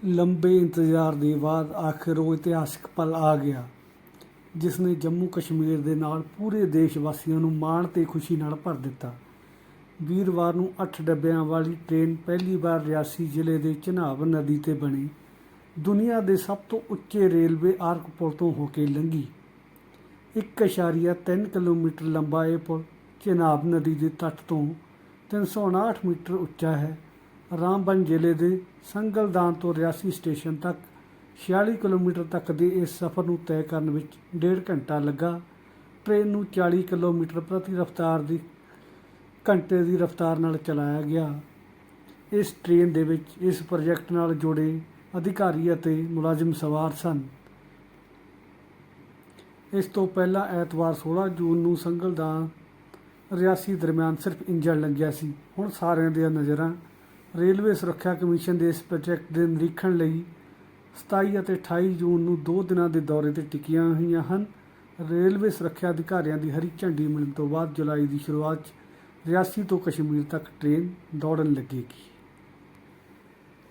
ਲੰਬੇ ਇੰਤਜ਼ਾਰ ਦੇ ਬਾਅਦ ਆਖਿਰ ਉਹ ਇਤਿਹਾਸਕ ਪਲ ਆ ਗਿਆ, ਜਿਸ ਨੇ ਜੰਮੂ ਕਸ਼ਮੀਰ ਦੇ ਨਾਲ ਪੂਰੇ ਦੇਸ਼ ਵਾਸੀਆਂ ਨੂੰ ਮਾਣ ਤੇ ਖੁਸ਼ੀ ਨਾਲ ਭਰ ਦਿੱਤਾ। ਵੀਰਵਾਰ ਨੂੰ 8 ਡੱਬਿਆਂ ਵਾਲੀ ਟ੍ਰੇਨ ਪਹਿਲੀ ਵਾਰ ਰਿਆਸੀ ਜ਼ਿਲ੍ਹੇ ਦੇ ਚਨਾਬ ਨਦੀ ਤੇ ਬਣੀ। ਦੁਨੀਆ ਦੇ ਸਭ ਤੋਂ ਉੱਚੇ ਰੇਲਵੇ ਆਰਕ ਪੁਲ ਤੋਂ ਹੋ ਕੇ ਲੰਘੀ। 1.3 ਕਿਲੋਮੀਟਰ ਲੰਬਾ ਇਹ ਪੁਲ ਚਨਾਬ ਨਦੀ ਦੇ ਤੱਟ ਤੋਂ 359 ਮੀਟਰ ਉੱਚਾ ਹੈ। ਰਾਮਬਨ ਜ਼ਿਲ੍ਹੇ ਦੇ ਸੰਗਲਦਾਨ ਤੋਂ ਰਿਆਸੀ ਸਟੇਸ਼ਨ ਤੱਕ 46 ਕਿਲੋਮੀਟਰ ਤੱਕ ਦੇ ਇਸ ਸਫ਼ਰ ਨੂੰ ਤੈਅ ਕਰਨ ਵਿੱਚ ਡੇਢ ਘੰਟਾ ਲੱਗਾ। ਟ੍ਰੇਨ ਨੂੰ 40 ਕਿਲੋਮੀਟਰ ਪ੍ਰਤੀ ਰਫ਼ਤਾਰ ਦੀ, ਘੰਟੇ ਦੀ ਰਫ਼ਤਾਰ ਨਾਲ ਚਲਾਇਆ ਗਿਆ। ਇਸ ਟ੍ਰੇਨ ਦੇ ਵਿੱਚ ਇਸ ਪ੍ਰੋਜੈਕਟ ਨਾਲ ਜੁੜੇ ਅਧਿਕਾਰੀ ਅਤੇ ਮੁਲਾਜ਼ਮ ਸਵਾਰ ਸਨ। ਇਸ ਤੋਂ ਪਹਿਲਾਂ ਐਤਵਾਰ 16 ਜੂਨ ਨੂੰ ਸੰਗਲਦਾਨ ਰਿਆਸੀ ਦਰਮਿਆਨ ਸਿਰਫ ਇੰਜਣ ਲੱਗਿਆ ਸੀ। ਹੁਣ ਸਾਰਿਆਂ ਦੀਆਂ ਨਜ਼ਰਾਂ ਰੇਲਵੇ ਸੁਰੱਖਿਆ ਕਮਿਸ਼ਨ ਦੇ ਇਸ ਪ੍ਰੋਜੈਕਟ ਦੇ ਨਿਰੀਖਣ ਲਈ 27 ਅਤੇ 28 ਜੂਨ ਨੂੰ ਦੋ ਦਿਨਾਂ ਦੇ ਦੌਰੇ ਤੇ ਟਿਕੀਆਂ ਹੋਈਆਂ ਹਨ। ਰੇਲਵੇ ਸੁਰੱਖਿਆ ਅਧਿਕਾਰੀਆਂ ਦੀ ਹਰੀ ਝੰਡੀ ਮਿਲਣ ਤੋਂ ਬਾਅਦ ਜੁਲਾਈ ਦੀ ਸ਼ੁਰੂਆਤ 'ਚ ਰਿਆਸੀ ਤੋਂ ਕਸ਼ਮੀਰ ਤੱਕ ਟ੍ਰੇਨ ਦੌੜਨ ਲੱਗੇਗੀ।